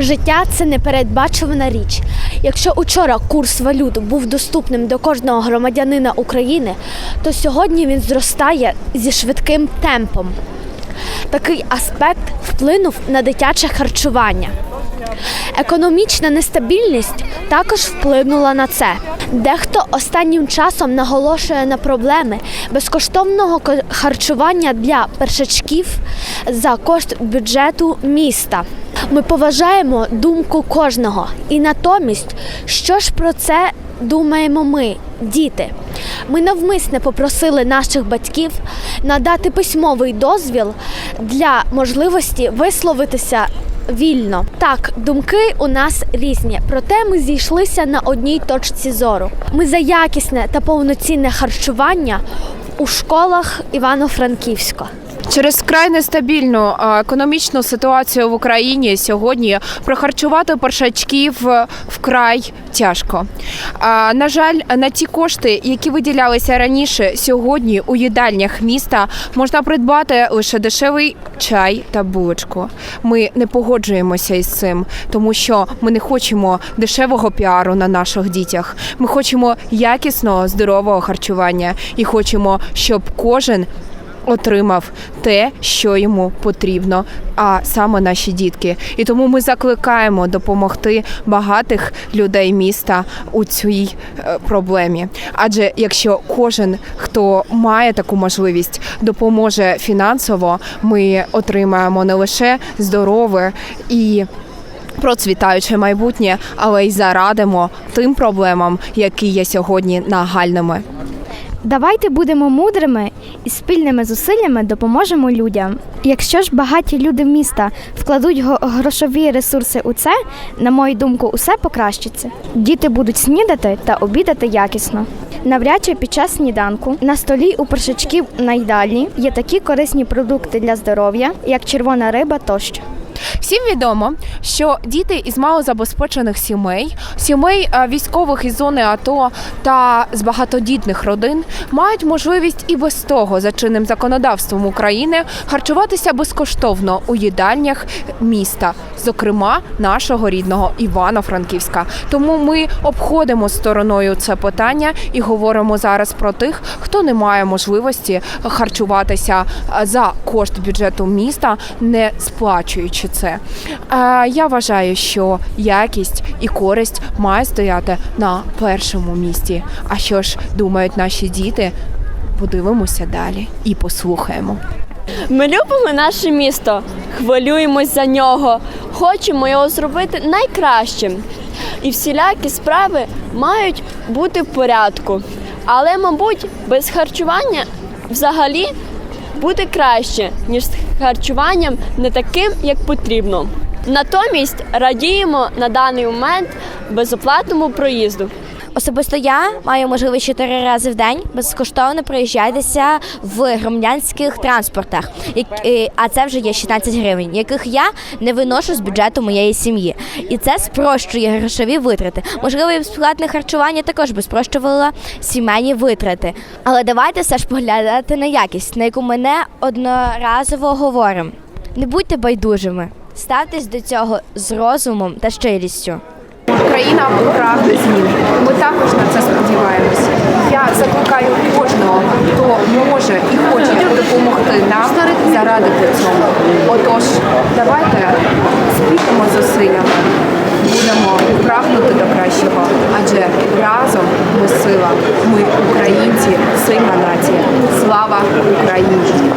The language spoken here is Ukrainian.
Життя це непередбачувана річ. Якщо учора курс валют був доступним до кожного громадянина України, то сьогодні він зростає зі швидким темпом. Такий аспект вплинув на дитяче харчування. Економічна нестабільність також вплинула на це. Дехто останнім часом наголошує на проблеми безкоштовного ко- харчування для першачків за кошт бюджету міста. Ми поважаємо думку кожного, і натомість, що ж про це думаємо ми, діти? Ми навмисне попросили наших батьків надати письмовий дозвіл для можливості висловитися вільно. Так, думки у нас різні, проте ми зійшлися на одній точці зору. Ми за якісне та повноцінне харчування у школах Івано-Франківська. Через вкрай нестабільну економічну ситуацію в Україні сьогодні прохарчувати першачків е, вкрай тяжко. На жаль, на ті кошти, які виділялися раніше, сьогодні у їдальнях міста можна придбати лише дешевий чай та булочку. Ми не погоджуємося із цим, тому що ми не хочемо дешевого піару на наших дітях. Ми хочемо якісного здорового харчування і хочемо, щоб кожен отримав те, що йому потрібно, а саме наші дітки. І тому ми закликаємо допомогти багатих людей міста у цій е, проблемі. Адже якщо кожен, хто має таку можливість, допоможе фінансово, ми отримаємо не лише здорове і Процвітаюче майбутнє, але й зарадимо тим проблемам, які є сьогодні нагальними. Давайте будемо мудрими і спільними зусиллями допоможемо людям. Якщо ж багаті люди міста вкладуть грошові ресурси у це, на мою думку, усе покращиться. Діти будуть снідати та обідати якісно. Навряд чи під час сніданку на столі у першачків на є такі корисні продукти для здоров'я, як червона риба тощо. Всім відомо, що діти із малозабезпечених сімей, сімей е, військових із зони АТО та з багатодітних родин мають можливість і без того за чинним законодавством України харчуватися безкоштовно у їдальнях міста, зокрема нашого рідного Івано-Франківська. Тому ми обходимо стороною це питання і говоримо зараз про тих, хто не має можливості харчуватися е, за кошт бюджету міста, не сплачуючи це. Е, Я вважаю, що якість і користь має стояти на першому місці. А що ж думають наші діти? Подивимося далі і послухаємо. Ми любимо наше місто, хвилюємось за нього, хочемо його зробити найкращим. І всілякі справи мають бути в порядку. Але, мабуть, без харчування взагалі буде краще, ніж з харчуванням не таким, як потрібно. Натомість радіємо на даний момент безоплатному проїзду. Особисто я маю можливість чотири рази в день безкоштовно проїжджатися в громадянських транспортах, а це вже є 16 гривень, яких я не виношу з бюджету моєї сім'ї. І це спрощує грошові витрати. Можливо, і безплатне харчування також би спрощувало сімейні витрати. Але давайте все ж поглядати на якість, на яку ми не одноразово говоримо. Не будьте байдужими, ставтесь до цього з розумом та щирістю. Україна прагне змін. Ми також на це сподіваємося. Я закликаю кожного, хто може і хоче допомогти нам зарадити цьому. Отож, давайте спільними зусиллями будемо прагнути до кращого, адже разом ми сила. Ми українці, сильна нація. Слава Україні!